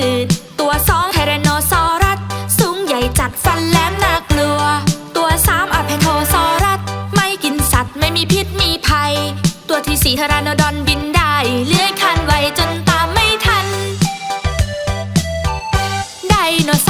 กินพืชตัวสองไทแรนโนซอรัส สูงใหญ่จัดฟันแหลมน่ากลัว ตัวสามอะเพนโทซอรัส ไม่กินสัตว์ไม่มีพิษมีภัย ตัวที่สี่ทารานดอนบินได้ เลื้อยคลานไวจนตามไม่ทัน ไดโนเสาร์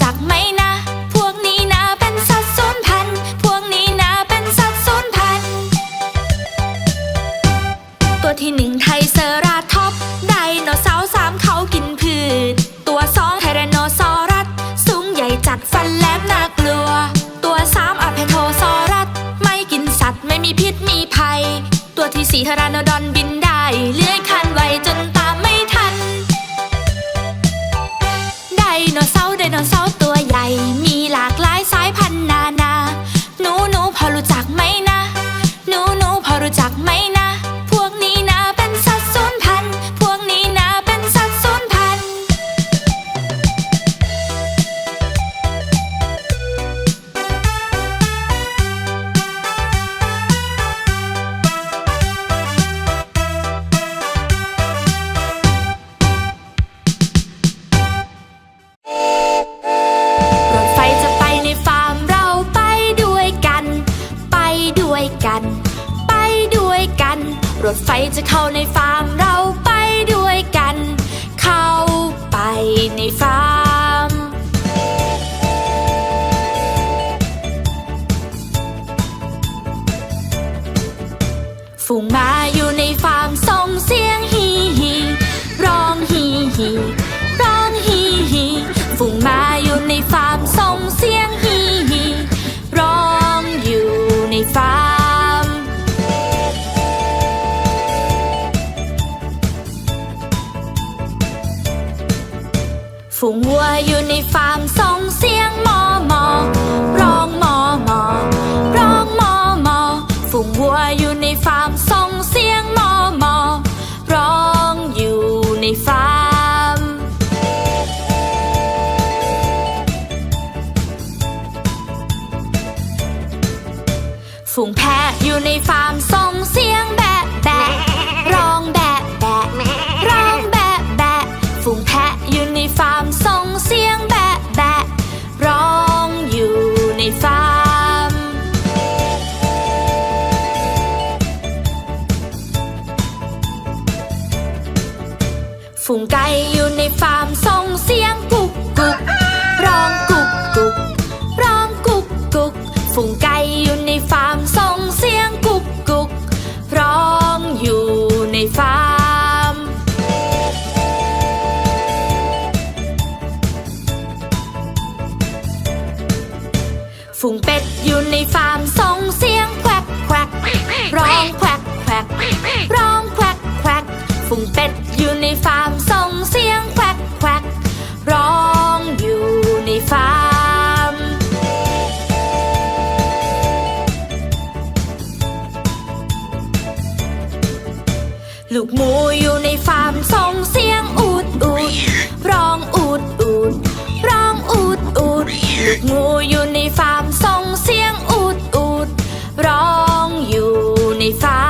จักไหมนะ พวกนี้นะเป็นสัตว์สูญพันธุ์ พวกนี้นะเป็นสัตว์สูญพันธุ์ ตัวที่หนึ่งไทเซอราท็อป ไดโนเสาร์สามเขากินพืช ตัวสองไทแรนโนซอรัส สูงใหญ่จัดฟันแหลมน่ากลัว ตัวสามอะเพโทซอรัส ไม่กินสัตว์ไม่มีพิษมีภัย ตัวที่สี่ทรานด รถไฟจะเข้าในฟาร์มเราไปด้วยกัน เข้าไปในฟาร์ม ฝูงมาอยู่ในฟาร์ม ฝูงวัวอยู่ในฟาร์มส่งเสียงมอมอร้องมอมอร้องมอมอฝูงวัวอยู่ในฟาร์มส่งเสียงมอมอร้องอยู่ในฟาร์ม ฝูงแพะ ฝูงไก่อยู่ในฟาร์มส่งเสียงกุกกุกร้องอยู่ในฟาร์ม ฝูงเป็ดอยู่ในฟาร์มส่งเสียงแควกแควกร้องแควกแควกร้องแควกแควกฝูงเป็ดอยู่ในฟาร์มส่ง ลูกหมูอยู่ในฟาร์มส่งเสียงอูดอูดร้องอูดอูดร้องอูดอูดลูกหมูอยู่ในฟาร์มส่งเสียงอูดอูดร้องอยู่ในฟา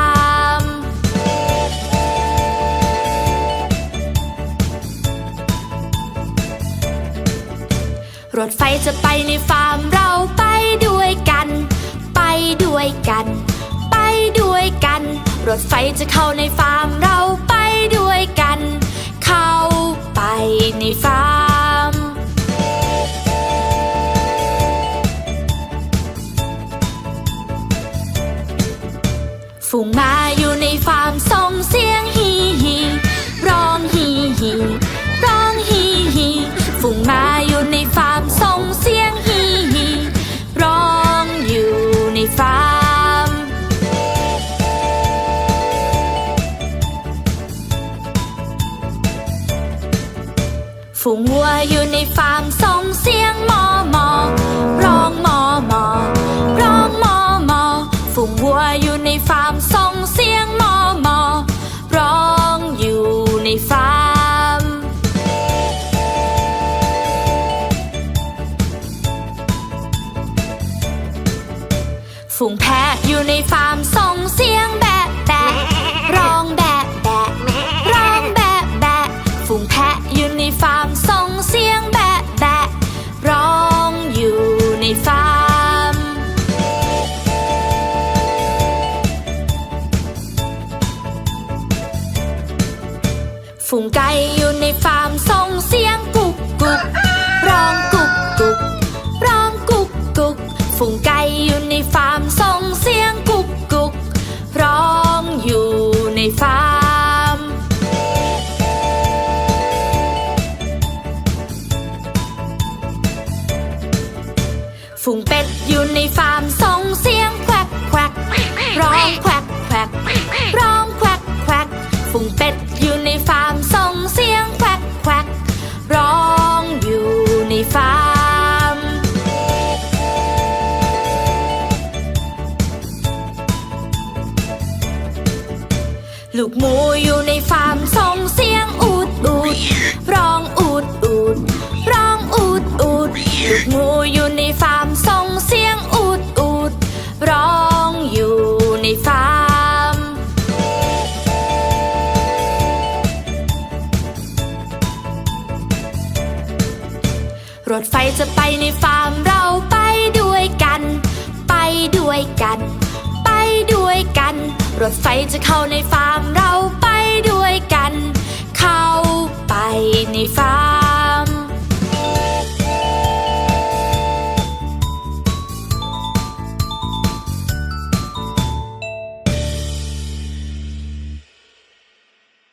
ร์ม รถไฟจะไปในฟาร์มเราไปด้วยกัน ไปด้วยกันไปด้วยกัน รถไฟจะเข้าในฟาร์มเราไปด้วยกัน เข้าไปในฟาร์ม ฝูงมาอยู่ในฟาร์มส่งเสียง ฝูงวัวอยู่ในฟาร์มส่งเสียงมอมอร้องมอมอร้องมอมอฝูงวัวอยู่ในฟาร์มส่งเสียงมอมอร้องอยู่ในฟาร์ม ฝูงแพะอยู่ในฟาร์ม ฝูงไก่อยู่ในฟาร์มส่งเสียงกุกกุกร้องกุกกุกร้องกุกกุกฝูงไก่อยู่ในฟาร์มส่งเสียงกุกกุกร้องอยู่ในฟาร์ม ฝูงเป็ดอยู่ในฟาร์มส่งเสียงแควกแควกร้องแควกแควกร้องแควกแควกฝูงเป็ดอยู่ ลูกหมูอยู่ในฟาร์มส่งเสียงอูดอูดร้องอูดอูดร้องอูดอูดลูกหมูอยู่ในฟาร์มส่งเสียงอูดอูดร้องอยู่ในฟาร์ม รถไฟจะไปในฟาร์มเราไปด้วยกัน ไปด้วยกัน รถไฟจะเข้าในฟาร์มเราไปด้วยกัน เข้าไปในฟาร์